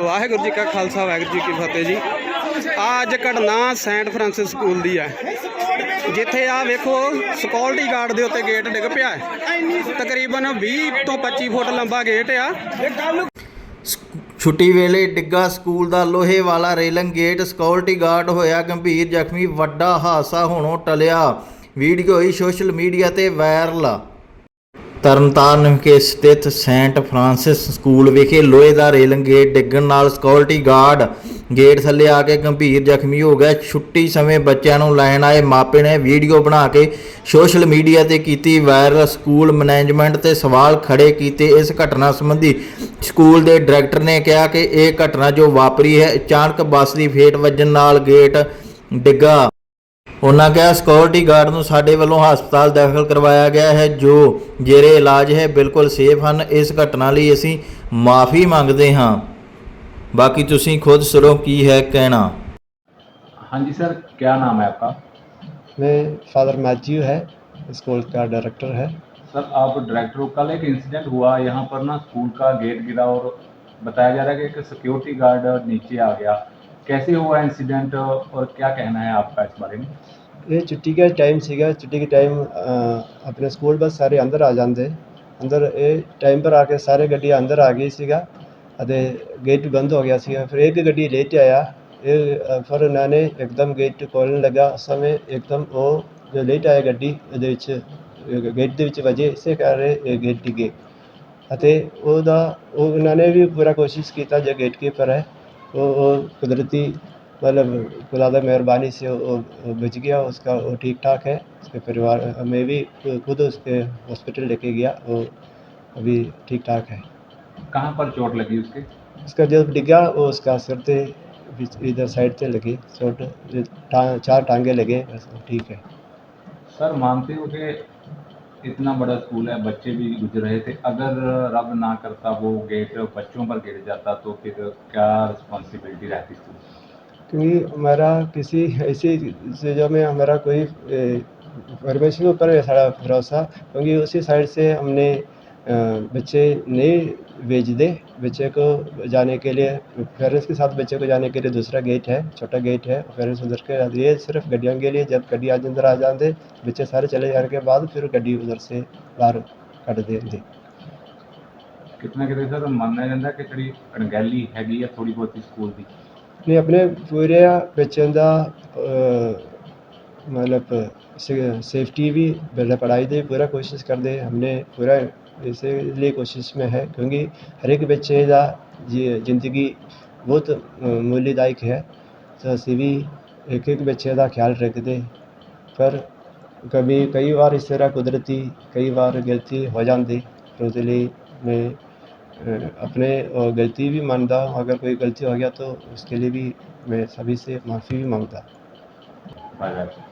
ਵਾਹਿਗੁਰੂ ਜੀ ਕਾ ਖਾਲਸਾ, ਵਾਹਿਗੁਰੂ ਜੀ ਕੀ ਫਤਿਹ ਜੀ। ਆ ਅੱਜ ਘਟਨਾ ਸੈਂਟ ਫਰਾਂਸਿਸ ਸਕੂਲ ਦੀ ਹੈ। ਜਿੱਥੇ ਆ ਵੇਖੋ ਸਿਕਿਉਰਿਟੀ ਗਾਰਡ ਦੇ ਉੱਤੇ ਗੇਟ ਡਿੱਗ ਪਿਆ ਹੈ। ਤਕਰੀਬਨ 20 ਤੋਂ 25 ਫੁੱਟ ਲੰਬਾ ਗੇਟ ਆ। ਛੁੱਟੀ ਵੇਲੇ ਡਿੱਗਾ ਸਕੂਲ ਦਾ ਲੋਹੇ ਵਾਲਾ ਰੇਲਿੰਗ ਗੇਟ ਸਿਕਿਉਰਿਟੀ ਗਾਰਡ ਹੋਇਆ ਗੰਭੀਰ ਜ਼ਖਮੀ, ਵੱਡਾ ਹਾਦਸਾ ਹੋਣੋਂ ਟਲਿਆ। ਵੀਡੀਓ ਹੋਈ ਸੋਸ਼ਲ ਮੀਡੀਆ ਤੇ ਵਾਇਰਲ। ਤਰਨਤਾਰਨ ਵਿਖੇ ਸਥਿਤ ਸੈਂਟ ਫਰਾਂਸਿਸ ਸਕੂਲ ਵਿਖੇ ਲੋਹੇ ਦਾ ਰੇਲਿੰਗ ਗੇਟ ਡਿੱਗਣ ਨਾਲ ਸਿਕਿਉਰਿਟੀ ਗਾਰਡ ਗੇਟ ਥੱਲੇ ਆ ਕੇ ਗੰਭੀਰ ਜ਼ਖਮੀ ਹੋ ਗਿਆ। ਛੁੱਟੀ ਸਮੇਂ ਬੱਚਿਆਂ ਨੂੰ ਲੈਣ ਆਏ ਮਾਪੇ ਨੇ ਵੀਡੀਓ ਬਣਾ ਕੇ ਸੋਸ਼ਲ ਮੀਡੀਆ ਤੇ ਕੀਤੀ ਵਾਇਰਲ। ਸਕੂਲ ਮੈਨੇਜਮੈਂਟ ਤੇ ਸਵਾਲ ਖੜੇ ਕੀਤੇ ਇਸ ਘਟਨਾ ਸੰਬੰਧੀ। ਸਕੂਲ ਦੇ ਡਾਇਰੈਕਟਰ ਨੇ ਕਿਹਾ ਕਿ ਇਹ ਘਟਨਾ ਜੋ ਵਾਪਰੀ ਹੈ, ਅਚਾਨਕ ਬੱਸ ਦੀ ਫੇਟ ਵੱਜਣ ਨਾਲ ਗੇਟ ਡਿੱਗਾ। ਉਹਨਾਂ ਕਿਹਾ ਸਿਕਿਉਰਿਟੀ ਗਾਰਡ ਨੂੰ ਸਾਡੇ ਵੱਲੋਂ ਹਸਪਤਾਲ ਦਾਖਲ ਕਰਵਾਇਆ ਗਿਆ ਹੈ ਜੋ ਜੇਰੇ ਇਲਾਜ ਹੈ ਬਿਲਕੁਲ ਸੇਫ ਹਨ ਇਸ ਘਟਨਾ ਲਈ ਅਸੀਂ ਮਾਫੀ ਮੰਗਦੇ ਹਾਂ ਬਾਕੀ ਤੁਸੀਂ ਖੁਦ ਸੁਣੋ ਕੀ ਹੈ ਕਹਿਣਾ हाँ जी सर क्या नाम है आपका मैं फादर मैथ्यू है स्कूल का डायरेक्टर है सर आप डायरेक्टर हो कल एक इंसिडेंट हुआ यहाँ पर ना स्कूल का गेट गिरा और बताया जा रहा है कि एक सिक्योरिटी गार्ड नीचे आ गया कैसे हुआ इंसिडेंट और क्या कहना है आपका इस बारे में ਇਹ ਛੁੱਟੀ ਦਾ ਟਾਈਮ ਸੀਗਾ, ਛੁੱਟੀ ਦੇ ਟਾਈਮ ਆਪਣੇ ਸਕੂਲ ਬੱਸ ਸਾਰੇ ਅੰਦਰ ਆ ਜਾਂਦੇ। ਅੰਦਰ ਇਹ ਟਾਈਮ ਪਰ ਆ ਕੇ ਸਾਰੇ ਗੱਡੀ ਅੰਦਰ ਆ ਗਈ ਸੀਗਾ ਅਤੇ ਗੇਟ ਬੰਦ ਹੋ ਗਿਆ ਸੀਗਾ। ਫਿਰ ਇਹ ਵੀ ਗੱਡੀ ਲੇਟ ਆਇਆ। ਇਹ ਫਿਰ ਉਹਨਾਂ ਨੇ ਇੱਕਦਮ ਗੇਟ ਖੋਲਣ ਲੱਗਾ। ਉਸ ਸਮੇਂ ਇੱਕਦਮ ਉਹ ਜੋ ਲੇਟ ਆਇਆ ਗੱਡੀ ਉਹਦੇ ਵਿੱਚ ਗੇਟ ਦੇ ਵਿੱਚ ਵਜੇ। ਇਸੇ ਕਰਕੇ ਇਹ ਗੇਟ ਡਿੱਗੇ। ਅਤੇ ਉਹਦਾ, ਉਹ ਉਹਨਾਂ ਨੇ ਵੀ ਪੂਰਾ ਕੋਸ਼ਿਸ਼ ਕੀਤਾ, ਜੋ ਗੇਟ ਕੀਪਰ ਹੈ, ਉਹ ਉਹ ਕੁਦਰਤੀ मतलब खुदा मेहरबानी से वो बच गया उसका वो ठीक ठाक है। उसके परिवार मैं भी खुद उसके हॉस्पिटल लेके गया वो अभी ठीक ठाक है। कहाँ पर चोट लगी उसके? उसका जब डिगा वो उसका सिर से इधर साइड से लगी चोट टा, चार टांगे लगे बस ठीक है। सर मानते हो कि इतना बड़ा स्कूल है बच्चे भी गुजर रहे थे अगर रब ना करता वो गेट बच्चों पर गिर जाता तो फिर क्या रिस्पॉन्सिबिलिटी रहती स्कूल? क्योंकि हमारा किसी ऐसी चीज़ों में हमारा कोई परमेश्वर के ऊपर है सारा भरोसा क्योंकि उसी साइड से हमने अ, बच्चे नहीं भेज दे बच्चे को जाने के लिए पेरेंट्स के साथ बच्चे को जाने के लिए दूसरा गेट है छोटा गेट है पेरेंट्स उधर के ये सिर्फ गड्डियों के लिए जब गड्डी आज अंदर आ जाते बच्चे सारे चले जाने के बाद फिर गड्डी उधर से बाहर ਕੱਢ ਦੇਂਦੇ ਕਿਤਨਾ ਕਿਤੇ ਸਰ ਮੰਨਿਆ ਜਾਂਦਾ ਕਿ ਜਿਹੜੀ ਅਣਗਹਿਲੀ ਹੈਗੀ ਆ ਥੋੜੀ ਬਹੁਤੀ ਸਕੂਲ ਦੀ अपने अपने पूरे बच्चों का मतलब सेफ्टी भी बेल्लै पढ़ाई दे पूरा कोशिश करदे हमने पूरा इसलिए कोशिश में है, क्योंकि हर एक बच्चे का ज़िंदगी बहुत मूल्यदायक है। तो अस भी एक एक बच्चे का ख्याल रखते पर कभी, कई बार इस तरह कुदरती, कई बार गलती हो जाती तो ओह्दे अपने गलती भी मानता हूँ। अगर कोई गलती हो गया तो उसके लिए भी मैं सभी से माफ़ी भी माँगता। बाय।